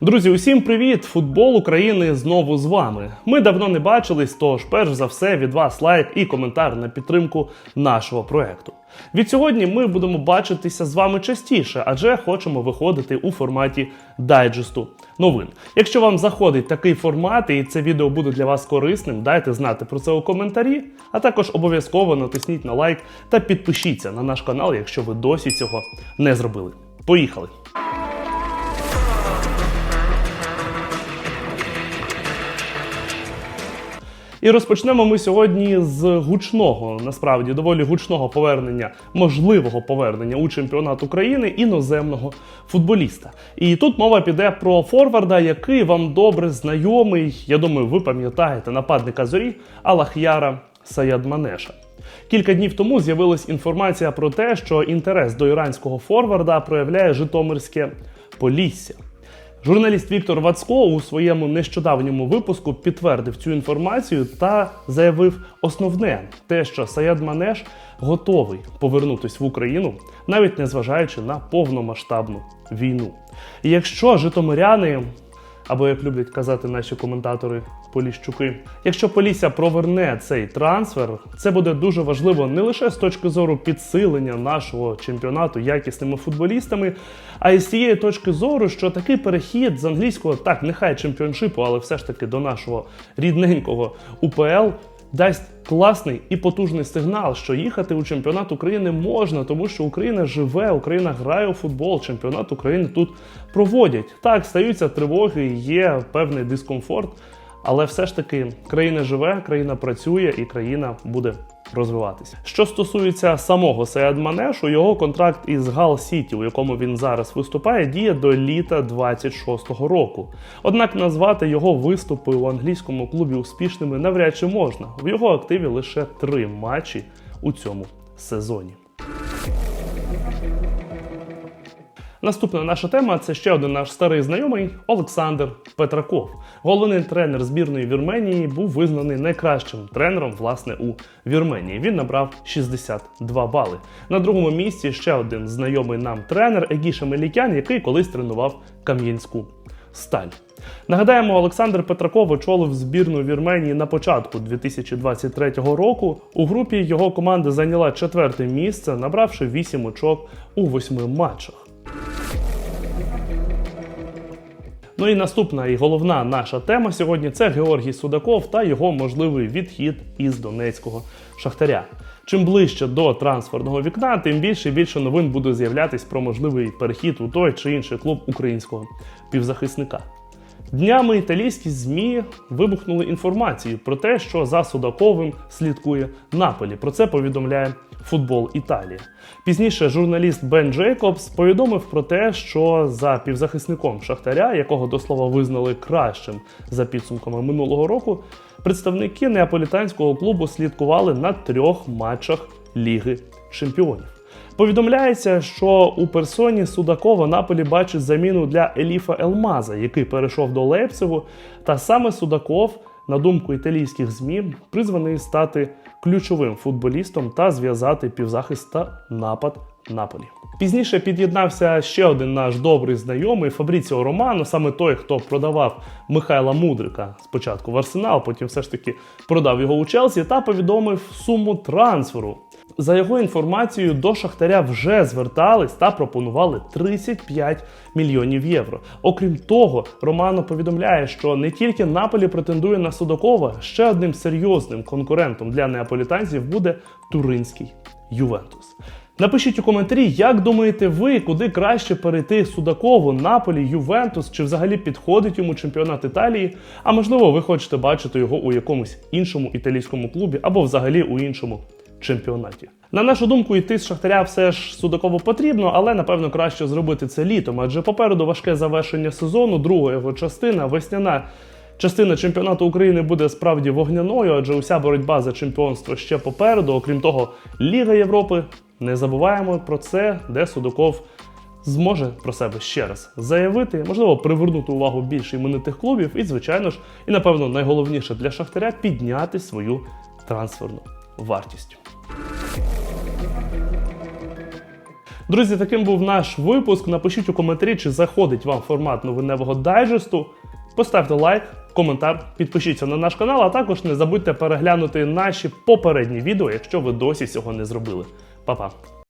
Друзі, усім привіт! Футбол України знову з вами. Ми давно не бачились, тож перш за все від вас лайк і коментар на підтримку нашого проекту. Від сьогодні ми будемо бачитися з вами частіше, адже хочемо виходити у форматі дайджесту новин. Якщо вам заходить такий формат і це відео буде для вас корисним, дайте знати про це у коментарі, а також обов'язково натисніть на лайк та підпишіться на наш канал, якщо ви досі цього не зробили. Поїхали! І розпочнемо ми сьогодні з гучного, насправді доволі гучного повернення, можливого повернення у чемпіонат України іноземного футболіста. І тут мова піде про форварда, який вам добре знайомий. Я думаю, ви пам'ятаєте нападника зорі Алахяра Саядманеша. Кілька днів тому з'явилась інформація про те, що інтерес до іранського форварда проявляє Житомирське Полісся. Журналіст Віктор Вацко у своєму нещодавньому випуску підтвердив цю інформацію та заявив основне те, що Саяд Манеш готовий повернутись в Україну, навіть незважаючи на повномасштабну війну. І якщо житомиряни, або як люблять казати наші коментатори Поліщуки, якщо Полісся проверне цей трансфер, це буде дуже важливо не лише з точки зору підсилення нашого чемпіонату якісними футболістами, а й з цієї точки зору, що такий перехід з англійського, так, нехай чемпіоншипу, але все ж таки до нашого рідненького УПЛ дасть класний і потужний сигнал, що їхати у чемпіонат України можна, тому що Україна живе, Україна грає у футбол, чемпіонат України тут проводять. Так, стаються тривоги, є певний дискомфорт, але все ж таки країна живе, країна працює і країна буде розвиватися. Що стосується самого Сеад Манешу, його контракт із Гал Сіті, у якому він зараз виступає, діє до літа 26-го року. Однак назвати його виступи у англійському клубі успішними навряд чи можна. В його активі лише три матчі у цьому сезоні. Наступна наша тема це ще один наш старий знайомий Олександр Петраков. Головний тренер збірної Вірменії був визнаний найкращим тренером власне у Вірменії. Він набрав 62 бали. На другому місці ще один знайомий нам тренер Егіша Мелікян, який колись тренував Кам'янську сталь. Нагадаємо, Олександр Петраков очолив збірну Вірменії на початку 2023 року. У групі його команда зайняла четверте місце, набравши 8 очок у восьми матчах. Ну і наступна і головна наша тема сьогодні це Георгій Судаков та його можливий відхід із Донецького шахтаря. Чим ближче до трансферного вікна, тим більше і більше новин буде з'являтись про можливий перехід у той чи інший клуб українського півзахисника. Днями італійські ЗМІ вибухнули інформацію про те, що за Судаковим слідкує Наполі. Про це повідомляє футбол Італії. Пізніше журналіст Бен Джейкобс повідомив про те, що за півзахисником Шахтаря, якого до слова визнали кращим за підсумками минулого року, представники неаполітанського клубу слідкували на трьох матчах Ліги Чемпіонів. Повідомляється, що у персоні Судакова Наполі бачить заміну для Еліфа Елмаза, який перейшов до Лейпцигу, та саме Судаков, на думку італійських ЗМІ, призваний стати ключовим футболістом та зв'язати півзахист та напад Наполі. Пізніше під'єднався ще один наш добрий знайомий Фабріціо Романо, саме той, хто продавав Михайла Мудрика спочатку в Арсенал, потім все ж таки продав його у Челсі та повідомив суму трансферу. За його інформацією, до Шахтаря вже звертались та пропонували 35 мільйонів євро. Окрім того, Романо повідомляє, що не тільки Наполі претендує на Судакова, ще одним серйозним конкурентом для неаполітанців буде туринський Ювентус. Напишіть у коментарі, як думаєте ви, куди краще перейти Судакову, Наполі, Ювентус, чи взагалі підходить йому чемпіонат Італії? А можливо, ви хочете бачити його у якомусь іншому італійському клубі або взагалі у іншому чемпіонаті. На нашу думку, йти з Шахтаря все ж Судакову потрібно, але напевно краще зробити це літом, адже попереду важке завершення сезону, друга його частина, весняна. Частина чемпіонату України буде справді вогняною, адже уся боротьба за чемпіонство ще попереду. Окрім того, Ліга Європи. Не забуваємо про це, де Судаков зможе про себе ще раз заявити, можливо, привернути увагу більше іменитих клубів, і, звичайно ж, і напевно найголовніше для Шахтаря підняти свою трансферну вартість. Друзі, таким був наш випуск. Напишіть у коментарі, чи заходить вам формат новиневого дайджесту. Поставте лайк, коментар, підпишіться на наш канал, а також не забудьте переглянути наші попередні відео, якщо ви досі цього не зробили. Па-па!